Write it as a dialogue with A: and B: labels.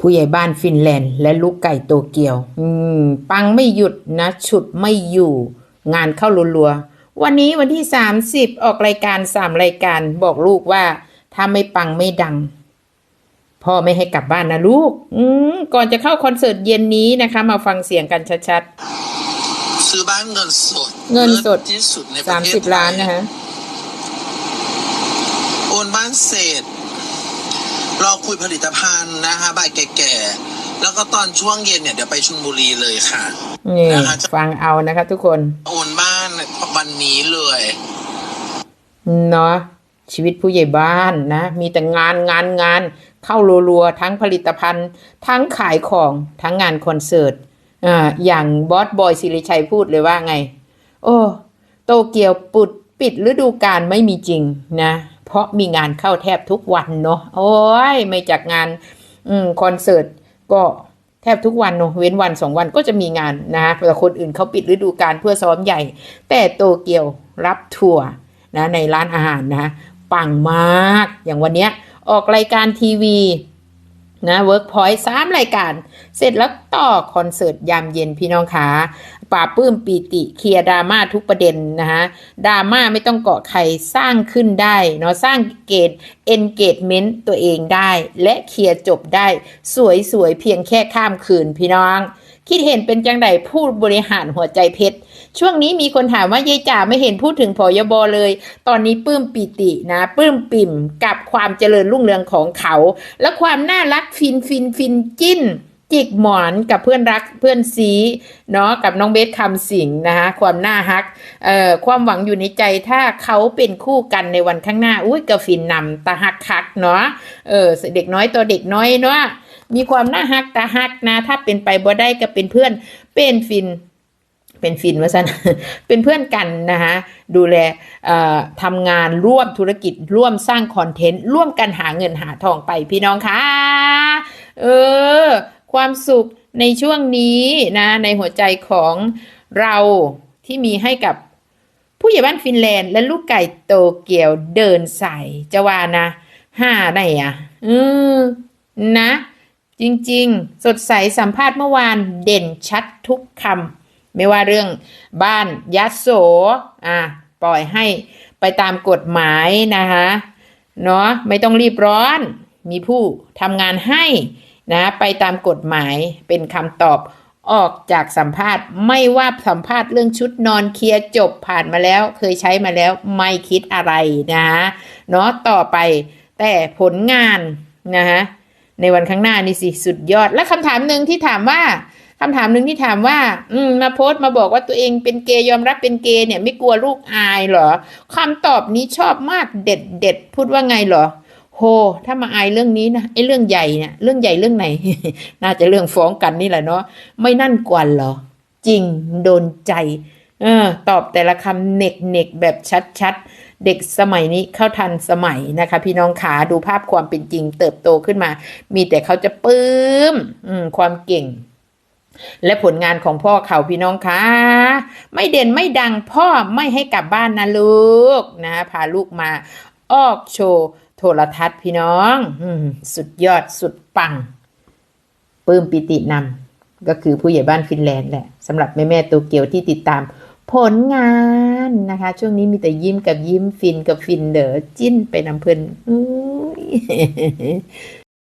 A: ผู้ใหญ่บ้านฟินแลนด์ และลูกไก่โตเกียว อืม ปังไม่หยุดนะ ฉุดไม่อยู่ งานเข้ารัวๆ วันนี้วันที่ 30 ออกรายการสามรายการบอกลูกว่า ถ้าไม่ปังไม่ดัง พ่อไม่ให้กลับบ้านนะลูก อืม ก่อนจะเข้าคอนเสิร์ตเย็นนี้นะคะ มาฟังเสียงกันชัด
B: ซื้อบ้านเงินสด
A: เงินสด
B: ลิศที่สุดใน
A: ๆ
B: ประเทศไทย
A: 30ล้านนะคะ
B: โอนบ้านเสร็ จรอคุยผลิตภัณฑ์นะคะบ่ายแก่ๆ แล้วก็ตอนช่วงเย็นเนี่ยเดี๋ยวไปชุนบุรีเลยค่ะ
A: นี่
B: นะคะจะ
A: ฟังเอานะคะทุกคน
B: โอนบ้านวันนี้เลย
A: เนาะชีวิตผู้ใหญ่บ้านนะ มีแต่งานงานงาน เข้ารัวๆ ทั้งผลิตภัณฑ์ ทั้งขายของทั้งงานคอนเสิร์ตอ่าอย่างบอสบอยสิริชัยพูดเลยว่าไง โอ้ โตเกียวปุดปิดฤดูกาลไม่มีจริงนะ เพราะมีงานเข้าแทบทุกวันเนาะโอ้ยไม่จากงานอคอนเสิร์ตก็แทบทุกวันเนอะเว้นวันสองวันก็จะมีงานนะแต่คนอื่นเขาปิดฤดูกาลเพื่อซ้อมใหญ่ แต่โตเกียวรับทัวร์นะในร้านอาหารนะปังมากอย่างวันเนี้ยออกรายการทีวีนะเวิร์กพอยต์สามรายการ เสร็จแล้วต่อคอนเสิร์ตยามเย็นพี่น้องขา ป่าบปื้มปีติเคลียร์ดราม่าทุกประเด็นนะฮะดราม่าไม่ต้องเกาะใครสร้างขึ้นได้เนาะสร้างเกต engagement ตัวเองได้ และเคลียร์จบได้ สวยๆ เพียงแค่ข้ามคืนพี่น้อง คิดเห็นเป็นจังไดผู้บริหารหัวใจเพชรช่วงนี้มีคนถามว่ายายจ๋าไม่เห็นพูดถึงพอยบเลย ตอนนี้ปื้มปีตินะปื้มปิ่มกับความเจริญรุ่งเรืองของเขา และความน่ารักฟินฟินฟินจิ้น จิกหมอนกับเพื่อนรักเพื่อนซีเนาะกับน้องเบสคำสิงนะคะความน่าฮักเอ่อความหวังอยู่ในใจถ้าเขาเป็นคู่กันในวันข้างหน้าอุ้ยกระฟินนำตาฮักคักเนาะเออเด็กน้อยตัวเด็กน้อยเนาะมีความน่าฮักตาฮักนะ ถ้าเป็นไปบ่ได้ก็เป็นเพื่อนเป็นฟินเป็นฟินว่าสันเป็นเพื่อนกันนะคะดูแลเอ่อทำงานร่วมธุรกิจร่วมสร้างคอนเทนต์ ร่วมกันหาเงินหาทองไปพี่น้องคะเออ ความสุขในช่วงนี้นะ ในหัวใจของเราที่มีให้กับผู้ใหญ่บ้านฟินแลนด์ และลูกไก่โตเกียวเดินใสายจะว่านะห้าได้อะอือนะ จริงๆ สดใสสัมภาษณ์เมื่อวานเด่นชัดทุกคำไม่ว่าเรื่องบ้านยัดโสอะปล่อยให้ไปตามกฎหมายนะคะเนาะไม่ต้องรีบร้อน มีผู้ทำงานให้ นะไปตามกฎหมายเป็นคำตอบออกจากสัมภาษณ์ ไม่ว่าสัมภาษณ์เรื่องชุดนอนเคลียร์จบผ่านมาแล้ว เคยใช้มาแล้วไม่คิดอะไรนะคะเนาะต่อไปแต่ผลงานนะคะในวันข้างหน้านี่สิสุดยอด และคำถามหนึ่งที่ถามว่าคำถามหนึ่งที่ถามว่า อืมมาโพสต์มาบอกว่าตัวเองเป็นเกย์ยอมรับเป็นเกย์เนี่ย ไม่กลัวลูกอายเหรอคำตอบนี้ชอบมากเด็ดเด็ดพูดว่าไงเหรอ โหถ้ามาอายเรื่องนี้นะไอ้เรื่องใหญ่เนี่ยเรื่องใหญ่เรื่องไหน น่าจะเรื่องฟ้องกันนี่แหละเนาะไม่นั่นกว่าเหรอ จริงโดนใจเออตอบแต่ละคำเน็กเน็กแบบชัดๆ เด็กสมัยนี้เข้าทันสมัยนะคะ พี่น้องขาดูภาพความเป็นจริง เติบโตขึ้นมา มีแต่เขาจะปื้มมความเก่ง และผลงานของพ่อเขาพี่น้องคะไม่เด่นไม่ดังพ่อไม่ให้กลับบ้านนะลูกนะพาลูกมาออกโชว์ โทรทัศน์พี่น้องสุดยอดสุดปังปลื้มปิตินำก็คือผู้ใหญ่บ้านฟินแลนด์แหละสำหรับแม่แม่ๆโตเกียวที่ติดตาม ผลงานนะคะ ช่วงนี้มีแต่ยิ้มกับยิ้มฟินกับฟินเดอจิ้นไปนำเพลิน